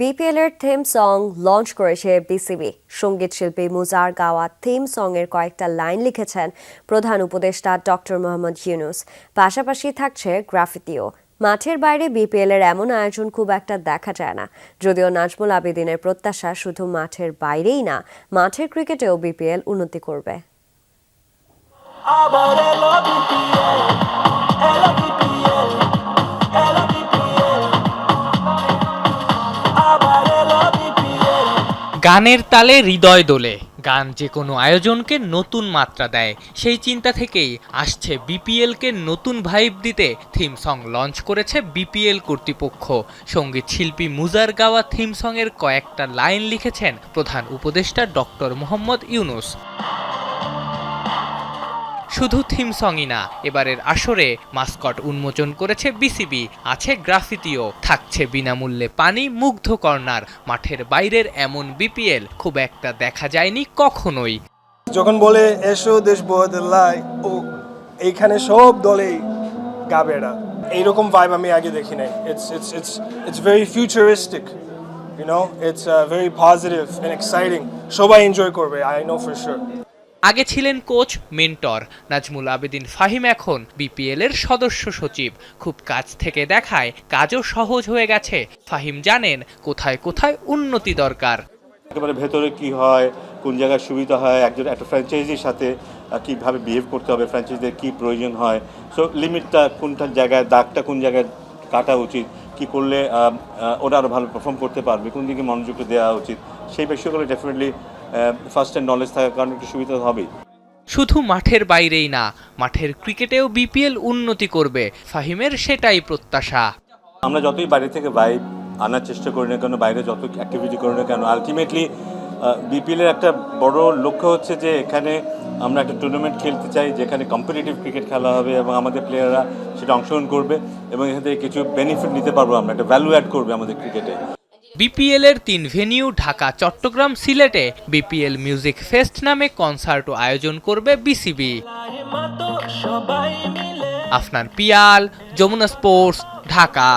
BPL এর theme song launch করেছে BCB সংগীত শিল্পী মুজার গাওয়া থিম সং এর কয়েকটা লাইন লিখেছেন প্রধান উপদেষ্টা ডক্টর মোহাম্মদ ইউনুস। পাশাপাশি থাকছে গ্রাফিতিও মাঠের বাইরে বিপিএল এর এমন আয়োজন খুব একটা দেখা যায় না। যদিও নাজমুল আবেদিনের প্রত্যাশা শুধু মাঠের বাইরেই না, মাঠের ক্রিকেটেও বিপিএল উন্নতি করবে। গানের তালে হৃদয় দোলে। গান যে কোনো আয়োজনকে নতুন মাত্রা দেয়। সেই চিন্তা থেকেই আসছে বিপিএলকে নতুন ভাইব দিতে। থিম সং লঞ্চ করেছে বিপিএল কর্তৃপক্ষ। সংগীত শিল্পী মুজার গাওয়া থিম সংয়ের কয়েকটা লাইন লিখেছেন প্রধান উপদেষ্টা ডক্টর মোহাম্মদ ইউনুস। শুধু থিম সংই না, এবারের আসরে মাস্কট উন্মোচন করেছে বিসিবি। আছে গ্রাফিতিও, থাকছে বিনামূল্যে পানি মুগ্ধ কর্নার। মাঠের বাইরের এমন বিপিএল খুব একটা দেখা যায়নি কখনোই। যখন বলে, এসো দেশ বদলায়, ও, এইখানে সব দলেই গাবে এরা এইরকম ভাইব আমি আগে দেখি নাই। It's it's it's it's very futuristic you know it's very positive and exciting সবাই এনজয় করবে আই নো ফর শিওর আগে ছিলেন কোচ, মেন্টর। নাজমুল আবেদিন ফাহিম এখন বিপিএল এর সদস্য সচিব। খুব কাছ থেকে দেখায় কাজও সহজ হয়ে গেছে। ফাহিম জানেন কোথায় কোথায় উন্নতি দরকার। একেবারে ভেতরে কি হয়, কোন জায়গায় সুবিধা হয়, একজন একটা ফ্র্যাঞ্চাইজির সাথে কীভাবে বিহেভ করতে হবে ফ্র্যাঞ্চাইজিদের কী প্রয়োজন হয়। সো লিমিটটা কোনটা জায়গায়, দাগটা কোন জায়গায় কাটা উচিত, কি করলে ওরা আরও ভালো পারফর্ম করতে পারবে, কোন দিকে মনোযোগটা দেওয়া উচিত, সেই বিষয়গুলো ডেফিনেটলি ফার্স্ট হ্যান্ড নলেজ থাকার কারণে একটু সুবিধা হবেই। শুধু মাঠের বাইরেই না মাঠের ক্রিকেটেও বিপিএল উন্নতি করবে ফাহিমের সেটাই প্রত্যাশা। আমরা যতই বাইরে থেকে ভাইব আনার চেষ্টা করি না কেন বাইরে যত অ্যাক্টিভিটি করি না কেন আলটিমেটলি বিপিএলের একটা বড় লক্ষ্য হচ্ছে যে এখানে আমরা একটা টুর্নামেন্ট খেলতে চাই যেখানে কম্পিটিটিভ ক্রিকেট খেলা হবে এবং আমাদের প্লেয়াররা সেটা অংশগ্রহণ করবে এবং এখান থেকে কিছু বেনিফিট নিতে পারব আমরা একটা ভ্যালু অ্যাড করবে আমাদের ক্রিকেটে বিপিএল এর তিন ভেনিউ ঢাকা চট্টগ্রাম সিলেটে বিপিএল মিউজিক ফেস্ট নামে কনসার্টও আয়োজন করবে বিসিবি। আফনান পিয়াল যমুনা স্পোর্টস ঢাকা।